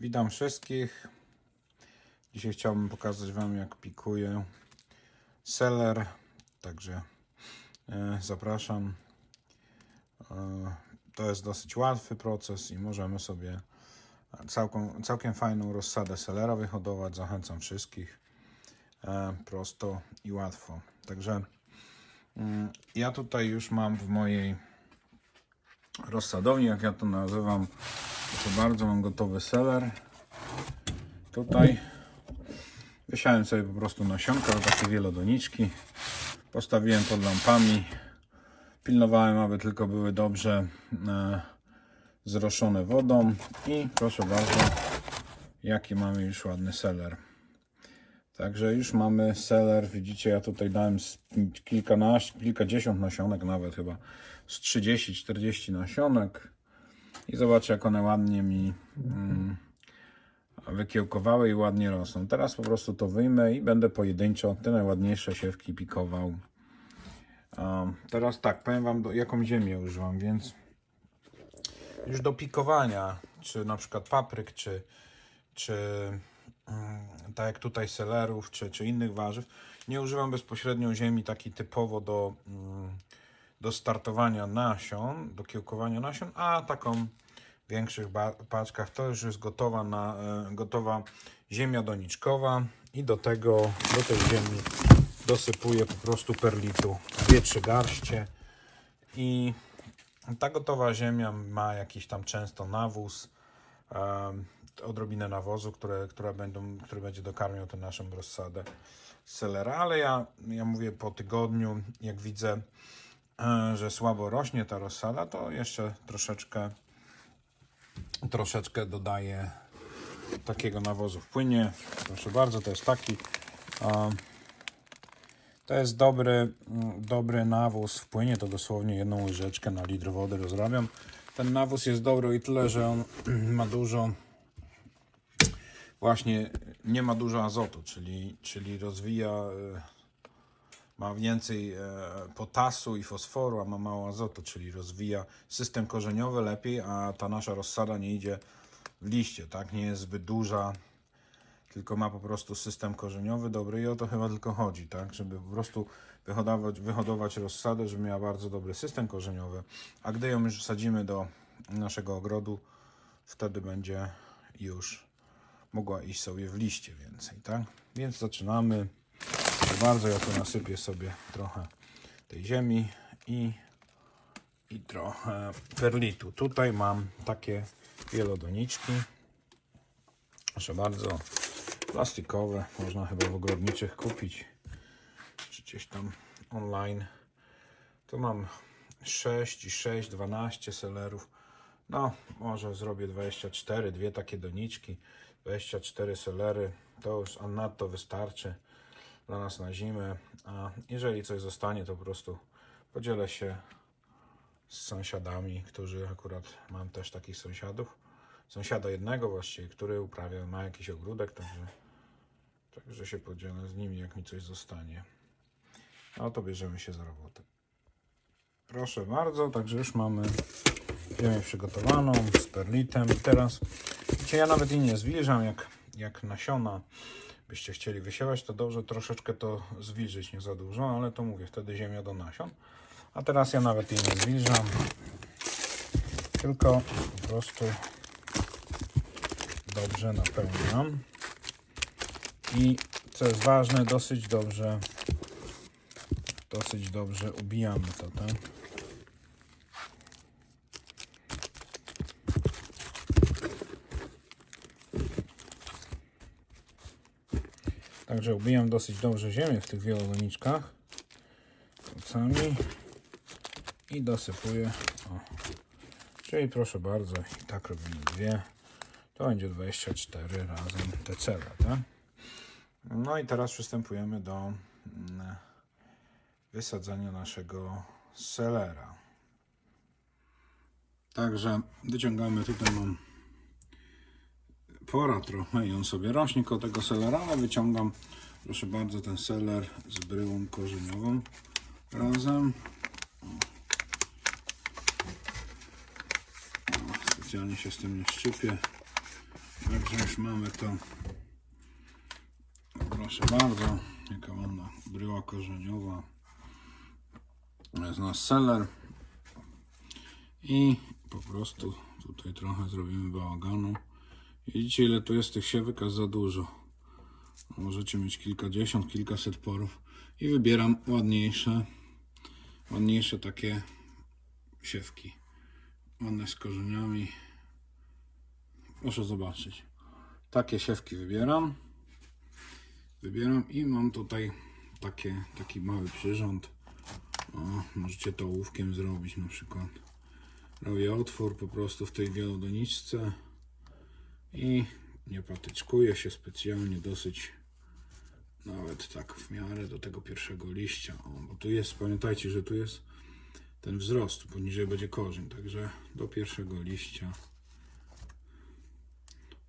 Witam wszystkich. Dzisiaj chciałbym pokazać Wam, jak pikuję seller. Także e, zapraszam. E, to jest dosyć łatwy proces i możemy sobie całkiem, fajną rozsadę sellera wyhodować. Zachęcam wszystkich. E, prosto i łatwo. Także mm, ja tutaj już mam w mojej rozsadowni, jak ja to nazywam, Proszę bardzo, mam gotowy seler. Tutaj wysiałem sobie po prostu nasionka, takie wielodoniczki. Postawiłem pod lampami. Pilnowałem, aby tylko były dobrze e, zroszone wodą. I proszę bardzo, jaki mamy już ładny seler. Także już mamy seler. Widzicie, ja tutaj dałem kilkanaście, kilkadziesiąt nasionek, nawet chyba z 30-40 nasionek. I zobaczcie, jak one ładnie mi mm, wykiełkowały i ładnie rosną. Teraz po prostu to wyjmę i będę pojedynczo te najładniejsze siewki pikował. A, teraz tak, powiem Wam, do, jaką ziemię używam, więc już do pikowania, czy na przykład papryk, czy, czy mm, tak jak tutaj selerów, czy, czy innych warzyw, nie używam bezpośrednio ziemi takiej typowo do, mm, do startowania nasion, do kiełkowania nasion, a taką większych paczkach to już jest gotowa, na, e, gotowa ziemia doniczkowa i do tego, do tej ziemi dosypuję po prostu perlitu dwie, trzy garście. I ta gotowa ziemia ma jakiś tam często nawóz, em, odrobinę nawozu, które, które będą, który będzie dokarmiał tę naszą rozsadę selera, ale ja, ja mówię po tygodniu, jak widzę, e, że słabo rośnie ta rozsada, to jeszcze troszeczkę troszeczkę dodaję takiego nawozu w płynie. Proszę bardzo, to jest taki. To jest dobry, dobry nawóz w płynie, to dosłownie jedną łyżeczkę na litr wody rozrabiam. Ten nawóz jest dobry i tyle, że on ma dużo, właśnie nie ma dużo azotu, czyli, czyli rozwija, e, ma więcej e, potasu i fosforu, a ma mało azotu, czyli rozwija system korzeniowy lepiej, a ta nasza rozsada nie idzie w liście, tak? Nie jest zbyt duża, tylko ma po prostu system korzeniowy dobry i o to chyba tylko chodzi, tak? Żeby po prostu wyhodować, wyhodować rozsadę, żeby miała bardzo dobry system korzeniowy, a gdy ją już wsadzimy do naszego ogrodu, wtedy będzie już mogła iść sobie w liście więcej, tak? Więc zaczynamy. Bardzo, ja tu nasypię sobie trochę tej ziemi i, i trochę perlitu. Tutaj mam takie wielodoniczki. Proszę bardzo, plastikowe, można chyba w ogrodniczych kupić, czy gdzieś tam online. Tu mam 6 i 6, 12 selerów. No, może zrobię 24, dwie takie doniczki, 24 selery. To już a nadto wystarczy dla nas na zimę. A jeżeli coś zostanie, to po prostu podzielę się z sąsiadami, którzy akurat mam też takich sąsiadów. Sąsiada jednego właściwie, który uprawia, ma jakiś ogródek, także, także się podzielę z nimi, jak mi coś zostanie. No to bierzemy się za robotę. Proszę bardzo, także już mamy ziemię przygotowaną z perlitem. Teraz, wiecie, ja nawet i nie zwilżam, jak, jak nasiona byście chcieli wysiewać, to dobrze troszeczkę to zwilżyć, nie za dużo, ale to mówię, wtedy ziemia do nasion. A teraz ja nawet jej nie zwilżam, tylko po prostu dobrze napełniam. I co jest ważne, dosyć dobrze, dosyć dobrze ubijamy to, tak? Także ubijam dosyć dobrze ziemię w tych wielodoniczkach palcami i dosypuję. O. Czyli proszę bardzo, i tak robimy dwie. To będzie 24 razem te cele, tak? No i teraz przystępujemy do mm, wysadzania naszego selera. Także wyciągamy, tutaj mam pora trochę i on sobie rośnie koło tego selera, ale wyciągam, proszę bardzo, ten seler z bryłą korzeniową razem. O, specjalnie się z tym nie szczypię. Także już mamy to. Proszę bardzo, jaka ładna bryła korzeniowa. Jest nasz seller. I po prostu tutaj trochę zrobimy bałaganu. Widzicie ile tu jest tych siewek, a za dużo. Możecie mieć kilkadziesiąt, kilkaset porów. I wybieram ładniejsze, ładniejsze takie siewki. Ładne z korzeniami. Proszę zobaczyć. Takie siewki wybieram. Wybieram i mam tutaj takie, taki mały przyrząd. O, możecie to ołówkiem zrobić na przykład. Robię otwór po prostu w tej wielodoniczce i nie patyczkuję się specjalnie dosyć nawet tak w miarę do tego pierwszego liścia. O, bo tu jest, pamiętajcie, że tu jest ten wzrost, poniżej będzie korzeń, także do pierwszego liścia.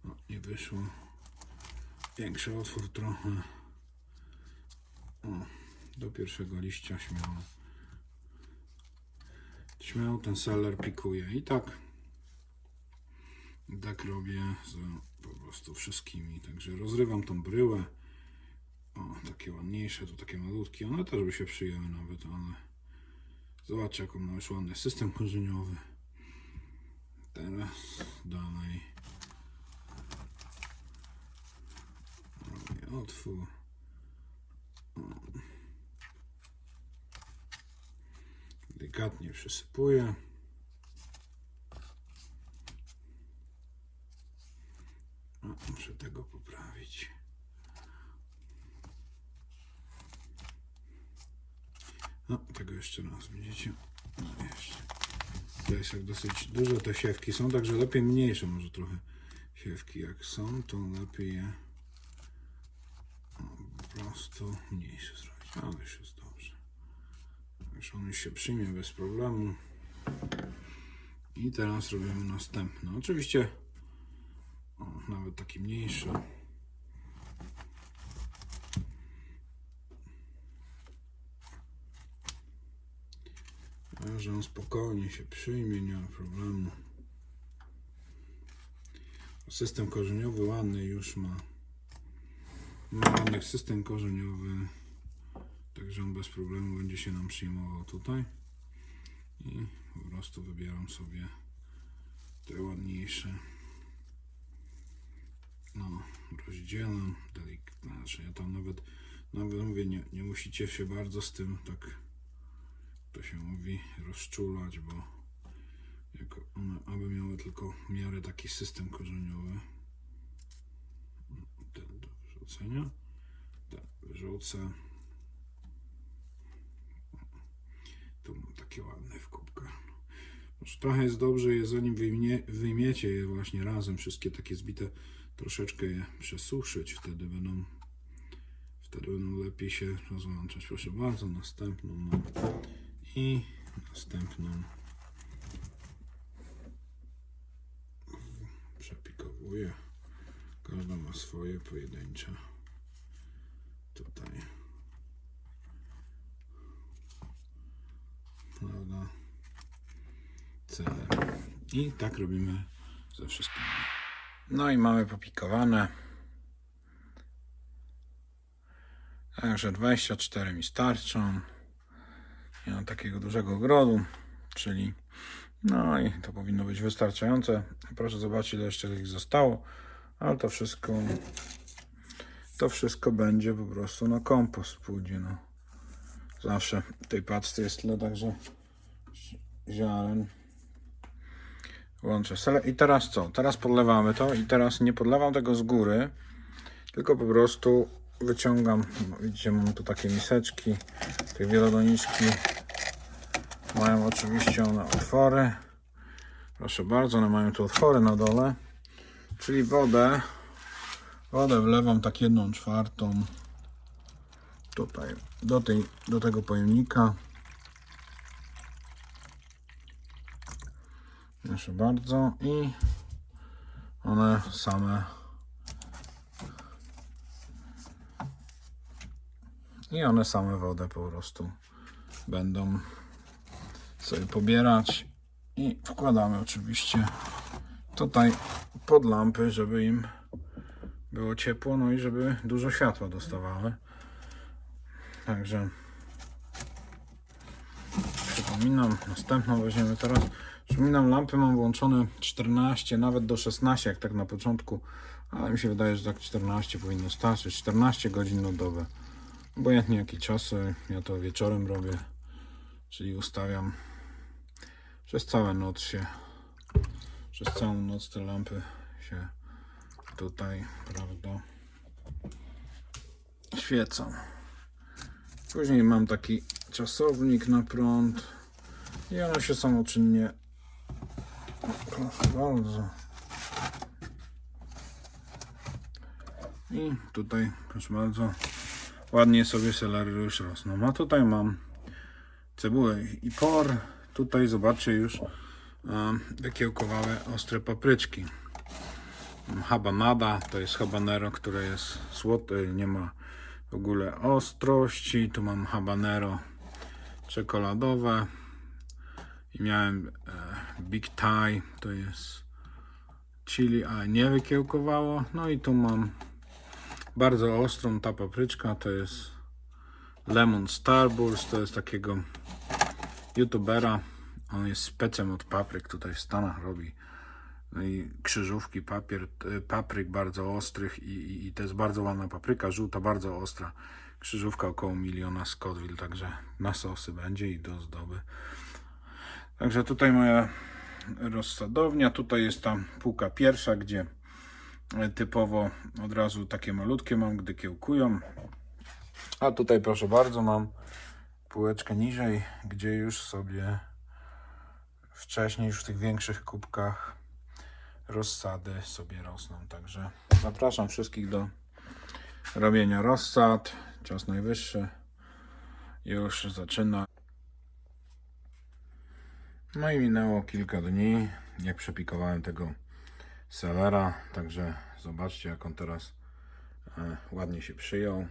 O, nie wyszło. Większy otwór trochę. O, do pierwszego liścia śmiało. Śmiało ten seller pikuje. I tak. Tak robię z po prostu wszystkimi. Także rozrywam tą bryłę. O, takie ładniejsze, to takie malutkie. One też by się przyjęły nawet, ale zobaczcie, jaką ma już ładny system korzeniowy. Teraz dalej. Robię otwór. Delikatnie przysypuję. O, muszę tego poprawić. No, tego jeszcze raz, widzicie? No, jeszcze. To jest jak dosyć duże te siewki są, także lepiej mniejsze może trochę siewki jak są, to lepiej je po prostu mniejsze zrobić. Ale już jest dobrze. Już on się przyjmie bez problemu. I teraz robimy następny. Oczywiście o, nawet taki mniejszy. Że on spokojnie się przyjmie, nie ma problemu. System korzeniowy ładny już ma. Ma ładny system korzeniowy. Także on bez problemu będzie się nam przyjmował tutaj. I po prostu wybieram sobie te ładniejsze. No, rozdzielam delikatnie. Znaczy ja tam nawet, nawet mówię, nie, nie musicie się bardzo z tym tak to się mówi rozczulać, bo jak one aby miały tylko miarę taki system korzeniowy. Ten do wyrzucenia. Ten wyrzucę. Tu mam takie ładne w kubkach. Trochę jest dobrze, je zanim wyjmie, wyjmiecie je właśnie razem, wszystkie takie zbite, troszeczkę je przesuszyć, wtedy będą wtedy będą lepiej się rozłączać. Proszę bardzo, następną mam i następną przepikowuję. Każda ma swoje pojedyncze tutaj. Prawda? Cele. I tak robimy ze wszystkimi. No i mamy popikowane. Także 24 mi starczą. Nie takiego dużego ogrodu, czyli no i to powinno być wystarczające. Proszę zobaczyć ile jeszcze ich zostało, ale to wszystko to wszystko będzie po prostu na kompost pójdzie. No. Zawsze w tej paczce jest tyle, także ziaren. Łączę. I teraz co? Teraz podlewamy to i teraz nie podlewam tego z góry, tylko po prostu wyciągam. no, Widzicie, mam tu takie miseczki, te wielodoniczki. Mają oczywiście one otwory. Proszę bardzo, one mają tu otwory na dole. Czyli wodę. Wodę wlewam tak jedną czwartą tutaj do, tej, do tego pojemnika. Proszę bardzo i one same i one same wodę po prostu będą sobie pobierać i wkładamy oczywiście tutaj pod lampy, żeby im było ciepło, no i żeby dużo światła dostawały. Także przypominam, następną weźmiemy teraz. Przypominam, lampy mam włączone 14, nawet do 16, jak tak na początku, ale mi się wydaje, że tak 14 powinno starczyć. 14 godzin na dobę. Obojętnie jaki czas, y, ja to wieczorem robię, czyli ustawiam przez całą noc się, przez całą noc te lampy się tutaj, prawda, świecą. Później mam taki czasownik na prąd i one się samoczynnie, proszę bardzo. I tutaj, proszę bardzo, ładnie sobie selery już rosną. A tutaj mam cebulę i por. Tutaj zobaczcie już wykiełkowały ostre papryczki. Habanada, to jest habanero, które jest słodkie, nie ma w ogóle ostrości. Tu mam habanero czekoladowe i miałem e, Big Thai, to jest chili, a nie wykiełkowało. No i tu mam bardzo ostrą ta papryczka, to jest Lemon Starburst, to jest takiego youtubera. On jest specem od papryk, tutaj w Stanach robi no i krzyżówki papier, e, papryk bardzo ostrych i, i, i to jest bardzo ładna papryka, żółta, bardzo ostra. Krzyżówka około miliona Scottville, także na sosy będzie i do zdoby. Także tutaj moja rozsadownia, tutaj jest ta półka pierwsza, gdzie typowo od razu takie malutkie mam, gdy kiełkują. A tutaj proszę bardzo mam półeczkę niżej, gdzie już sobie wcześniej już w tych większych kubkach rozsady sobie rosną. Także zapraszam wszystkich do robienia rozsad. Czas najwyższy już zaczyna. No i minęło kilka dni, jak przepikowałem tego selera. Także zobaczcie, jak on teraz e, ładnie się przyjął.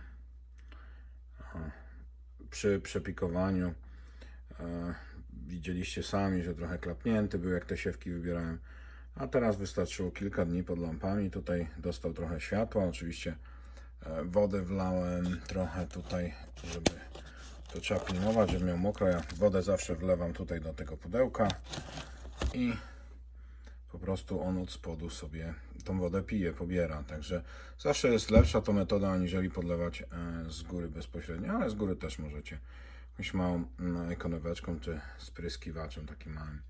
Przy przepikowaniu e, widzieliście sami, że trochę klapnięty był, jak te siewki wybierałem. A teraz wystarczyło kilka dni pod lampami. Tutaj dostał trochę światła. Oczywiście e, wodę wlałem trochę tutaj, żeby to trzeba pilnować, żeby miał mokro. Ja wodę zawsze wlewam tutaj do tego pudełka i po prostu on od spodu sobie tą wodę pije, pobiera. Także zawsze jest lepsza to metoda, aniżeli podlewać e, z góry bezpośrednio, ale z góry też możecie. Jakąś małą mm, koneweczką czy spryskiwaczem takim małym.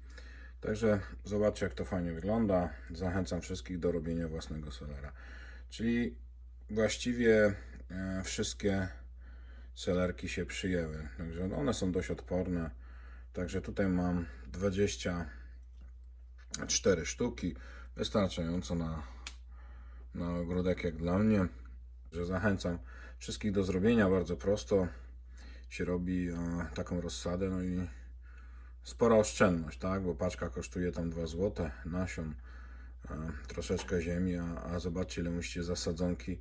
Także zobaczcie jak to fajnie wygląda. Zachęcam wszystkich do robienia własnego solera. Czyli właściwie e, wszystkie selerki się przyjęły. Także one są dość odporne. Także tutaj mam 24 sztuki. Wystarczająco na, na ogródek jak dla mnie. Że zachęcam wszystkich do zrobienia. Bardzo prosto się robi e, taką rozsadę. No i spora oszczędność, tak? Bo paczka kosztuje tam 2 zł, nasion, e, troszeczkę ziemi, a, a zobaczcie ile musicie za sadzonki,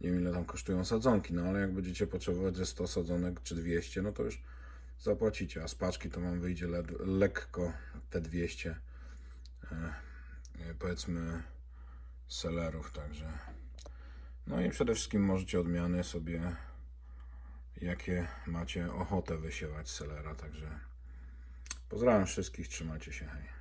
nie wiem ile tam kosztują sadzonki, no ale jak będziecie potrzebować ze 100 sadzonek czy 200, no to już zapłacicie, a z paczki to wam wyjdzie le, lekko te 200, e, e, powiedzmy selerów, także no i przede wszystkim możecie odmiany sobie jakie macie ochotę wysiewać selera, także Pozdrawiam wszystkich, trzymajcie się, hej.